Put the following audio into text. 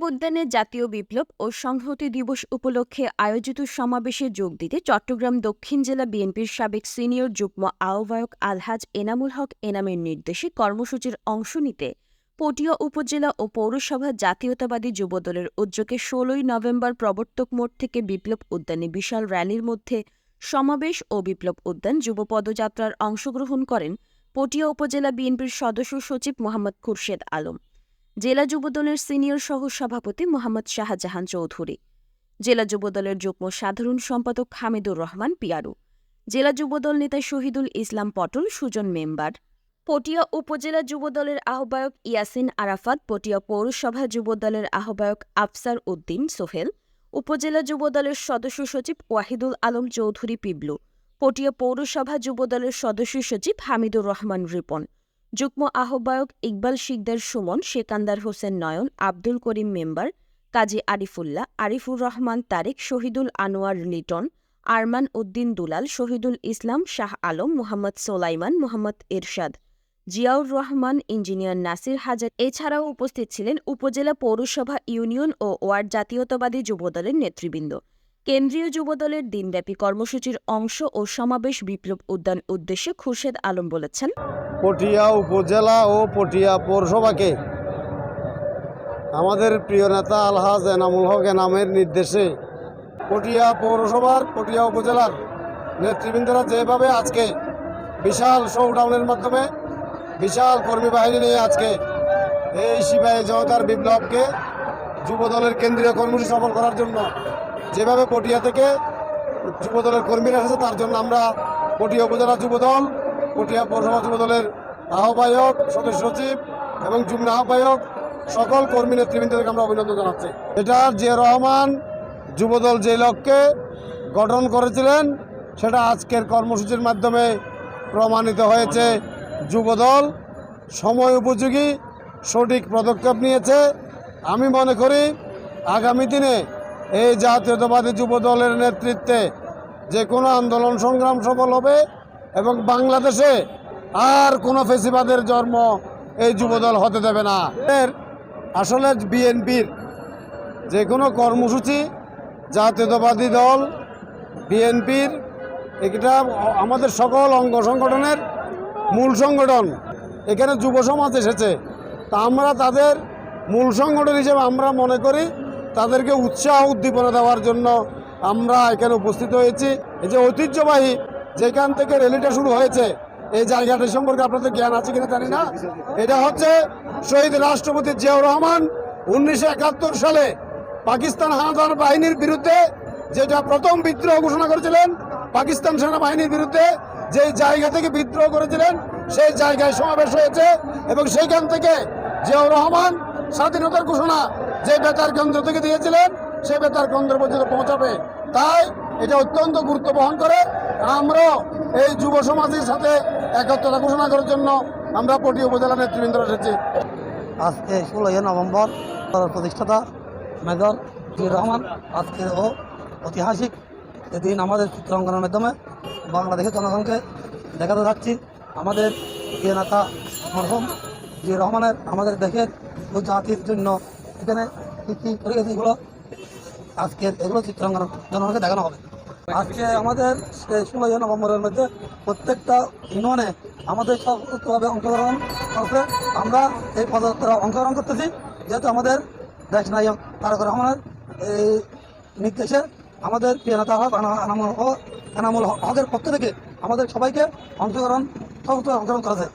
উদ্যানে জাতীয় বিপ্লব ও সংহতি দিবস উপলক্ষে আয়োজিত সমাবেশে যোগ দিতে চট্টগ্রাম দক্ষিণ জেলা বিএনপির সাবেক সিনিয়র যুগ্ম আহ্বায়ক আলহাজ এনামুল হক এনামের নির্দেশে কর্মসূচির অংশ নিতে পটিয়া উপজেলা ও পৌরসভা জাতীয়তাবাদী যুবদলের উদ্যোগে ষোলোই নভেম্বর প্রবর্তক মোড় থেকে বিপ্লব উদ্যানে বিশাল র্যালির মধ্যে সমাবেশ ও বিপ্লব উদ্যান যুব পদযাত্রার অংশগ্রহণ করেন পটিয়া উপজেলা বিএনপির সদস্য সচিব মোহাম্মদ খুরশেদ আলম। জেলা যুবদলের সিনিয়র সহ সভাপতি মোহাম্মদ শাহজাহান চৌধুরী, জেলা যুবদলের যুগ্ম সাধারণ সম্পাদক হামিদুর রহমান পিয়ারু, জেলা যুবদল নেতা শহীদুল ইসলাম পটল সুজন মেম্বার, পটিয়া উপজেলা যুবদলের আহ্বায়ক ইয়াসিন আরাফাত, পটিয়া পৌরসভা যুবদলের আহ্বায়ক আফসার উদ্দিন সোহেল, উপজেলা যুবদলের সদস্য সচিব ওয়াহিদুল আলম চৌধুরী পিবলু, পটিয়া পৌরসভা যুবদলের সদস্য সচিব হামিদুর রহমান রিপন যুগ্ম আহ্বায়ক ইকবাল শিকদার সুমন, সেকান্দার হোসেন নয়ন, আব্দুল করিম মেম্বার কাজী আরিফুল্লাহ, আরিফুর রহমান তারেক, শহীদুল আনোয়ার লিটন, আরমান উদ্দিন দুলাল, শহীদুল ইসলাম, শাহ আলম, মোহাম্মদ সোলাইমান, মোহাম্মদ এরশাদ, জিয়াউর রহমান, ইঞ্জিনিয়ার নাসির হাজার। এছাড়াও উপস্থিত ছিলেন উপজেলা পৌরসভা ইউনিয়ন ও ওয়ার্ড জাতীয়তাবাদী যুবদলের নেতৃবৃন্দ। কেন্দ্রীয় যুবদলের দিনব্যাপী কর্মসূচির অংশ ও সমাবেশ বিপ্লব উদ্যান উদ্দেশ্যে খুরশেদ আলম বলেছেন। পটিয়া উপজেলা ও পটিয়া পৌরসভাকে আমাদের প্রিয় নেতা আলহাজ এনামুল হক এনামের নির্দেশে পটিয়া পৌরসভার, পটিয়া উপজেলার নেতৃবৃন্দরা যেভাবে আজকে বিশাল শোডাউনের মাধ্যমে বিশাল কর্মী বাহিনী নিয়ে আজকে এই সিপাহী জনতার বিপ্লবকে যুবদলের কেন্দ্রীয় কর্মসূচি সফল করার জন্য যেভাবে পটিয়া থেকে যুবদলের কর্মীরা এসেছে, তার জন্য আমরা পটিয়া উপজেলা যুবদল, পটিয়া পৌরসভা যুবদলের আহ্বায়ক, সদস্য সচিব এবং যুগ্ম আহ্বায়ক সকল কর্মী নেতৃবৃন্দকে আমরা অভিনন্দন জানাচ্ছি। এটা জিয়া রহমান যুবদল যে লক্ষ্যে গঠন করেছিলেন, সেটা আজকের কর্মসূচির মাধ্যমে প্রমাণিত হয়েছে। যুবদল সময় উপযোগী, সঠিক পদক্ষেপ নিয়েছে। আমি মনে করি আগামী দিনে এই জাতীয়তাবাদী যুবদলের নেতৃত্বে যে কোনো আন্দোলন সংগ্রাম সফল হবে এবং বাংলাদেশে আর কোনো ফেসিবাদের জন্ম এই যুবদল হতে দেবে না। এর আসলে বিএনপির যে কোনো কর্মসূচি, জাতীয়তাবাদী দল, বিএনপির, এটা আমাদের সকল অঙ্গ সংগঠনের মূল সংগঠন। এখানে যুব সমাজ এসেছে। তা আমরা তাদের মূল সংগঠন হিসেবে আমরা মনে করি তাদেরকে উৎসাহ উদ্দীপনা দেওয়ার জন্য আমরা এখানে উপস্থিত হয়েছি। এই যে ঐতিহ্যবাহী যেখান থেকে র্যালিটা শুরু হয়েছে, এই জায়গাটা সম্পর্কে আপনাদের জ্ঞান আছে কিনা জানি না। এটা হচ্ছে শহীদ রাষ্ট্রপতি জিয়াউর রহমান উনিশশো একাত্তর সালে পাকিস্তান হানাদার বাহিনীর বিরুদ্ধে যেটা প্রথম বিদ্রোহ ঘোষণা করেছিলেন, পাকিস্তান সেনাবাহিনীর বিরুদ্ধে যে জায়গা থেকে বিদ্রোহ করেছিলেন, সেই জায়গায় সমাবেশ হয়েছে এবং সেইখান থেকে জিয়াউর রহমান স্বাধীনতার ঘোষণা যে বেতার কেন্দ্র থেকে দিয়েছিলেন সেই বেতার কেন্দ্র পর্যন্ত পৌঁছাবে। তাই এটা অত্যন্ত গুরুত্ব বহন করে। আমরাও এই যুব সমাজের সাথে একত্রতা ঘোষণা করার জন্য আমরা পটি উপজেলা নেতৃবৃন্দ এসেছি। আজকে ষোলোই নভেম্বর প্রতিষ্ঠাতা মেজর রহমান, আজকে ও ঐতিহাসিক এদিন আমাদের চিত্রাঙ্কনের মাধ্যমে বাংলাদেশের জনগণকে দেখাতে যাচ্ছি। আমাদের প্রিয় নেতা মরহুম জিয়ুর রহমানের, আমাদের দেশের ও জাতির জন্য এখানে করে গেছে এগুলো? আজকের এগুলো চিত্রাঙ্কন জনগণকে দেখানো হবে। আজকে আমাদের ষোলোই নভেম্বরের মধ্যে প্রত্যেকটা ইউনিয়নে আমাদের সবভাবে অংশগ্রহণ করছে। আমরা এই পদযাত্রা অংশগ্রহণ করতেছি। যেহেতু আমাদের দেশ নায়ক তারক রহমানের এই নির্দেশে আমাদের প্রিয় নেতা হক আনামুল হক এনামুল হকের পক্ষ থেকে আমাদের সবাইকে অংশগ্রহণ সমস্ত অংশগ্রহণ করেছে